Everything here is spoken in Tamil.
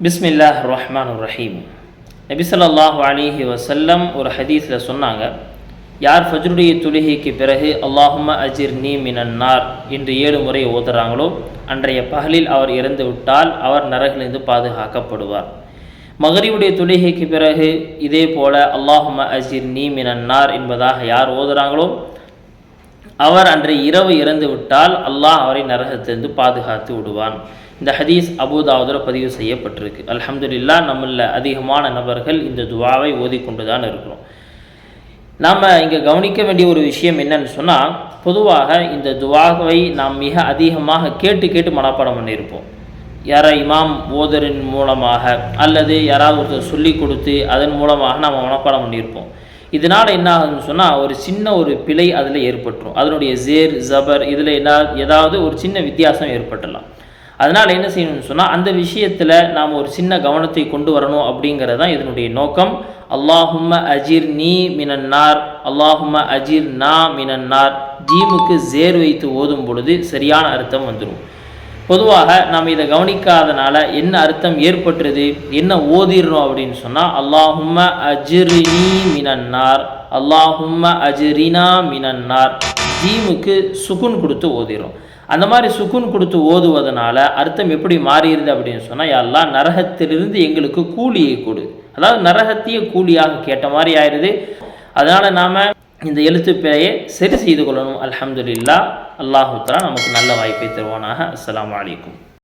பிஸ்மில்லாஹ் ரஹ்மான் ரஹீம் நபிசல்லாஹு அலிஹி வசல்லம் ஒரு ஹதீஸில் சொன்னாங்க யார் ஃபஜ்ருடைய தொழுகைக்கு பிறகு அல்லாஹும அஜிர் நீ மினன்னார் என்று ஏழு முறை ஓதுறாங்களோ அன்றைய பகலில் அவர் இறந்து விட்டால் அவர் நரகிலிருந்து பாதுகாக்கப்படுவார். மகரிவுடைய தொழுகைக்கு பிறகு இதே போல அல்லாஹும அஜிர் நீ மினன்னார் என்பதாக யார் ஓதுறாங்களோ அவர் அன்றைய இரவு இறந்து விட்டால் அல்லாஹ் அவரை நரகத்திலிருந்து பாதுகாத்து விடுவான். இந்த ஹதீஸ் அபுதாவுதில் பதிவு செய்யப்பட்டிருக்கு. அலமதுல்லா நம்மள அதிகமான நபர்கள் இந்த துவாவை ஓதிக்கொண்டு தான் இருக்கிறோம். நாம் இங்கே கவனிக்க வேண்டிய ஒரு விஷயம் என்னன்னு சொன்னால் பொதுவாக இந்த துவாவை நாம் மிக அதிகமாக கேட்டு கேட்டு மனப்பாடம் பண்ணியிருப்போம். யாரை இமாம் ஓதரின் மூலமாக அல்லது யாராவது ஒருத்தர் சொல்லி கொடுத்து அதன் மூலமாக நாம் மனப்பாடம் பண்ணியிருப்போம். இதனால் என்ன ஆகுதுன்னு சொன்னால் ஒரு சின்ன ஒரு பிழை அதில் ஏற்பட்டுரும். அதனுடைய ஜேர் ஜபர் இதில் என்ன ஏதாவது ஒரு சின்ன வித்தியாசம் ஏற்பட்டலாம் அதனால் என்ன செய்யணும்னு சொன்னால் அந்த விஷயத்தில் நாம் ஒரு சின்ன கவனத்தை கொண்டு வரணும் அப்படிங்கிறது தான் இதனுடைய நோக்கம். அல்லாஹும்ம அஜிர் நீ மினன்னார் அல்லாஹும்ம அஜிர் நா மினன்னார் ஜீமுக்கு ஜேர் வைத்து ஓதும் பொழுது சரியான அர்த்தம் வந்துடும் பொதுவாக நாம் இதை கவனிக்காதனால என்ன அர்த்தம் ஏற்பட்டுருது? என்ன ஓதிடுறோம் அப்படின்னு சொன்னால் அல்லாஹும்ம அஜிரினி மினன்னார் அல்லாஹும்ம அஜிரினா மினன்னார். ஜீமுக்கு சுகுன் கொடுத்து ஓதிடும் அந்த மாதிரி சுகுன் கொடுத்து ஓதுவதனால அர்த்தம் எப்படி மாறிடுது அப்படின்னு சொன்னால் எல்லாம் நரகத்திலிருந்து எங்களுக்கு கூலியை கொடு. அதாவது நரகத்தையே கூலியாக கேட்ட மாதிரி ஆயிடுது. அதனால் நாம் இந்த எழுத்துப்பிழையை சரி செய்து கொள்ளணும். அலமதுல்லா அல்லாஹுத்தலா நமக்கு நல்ல வாய்ப்பை தருவானாக. அஸ்லாம் அலைக்கும்.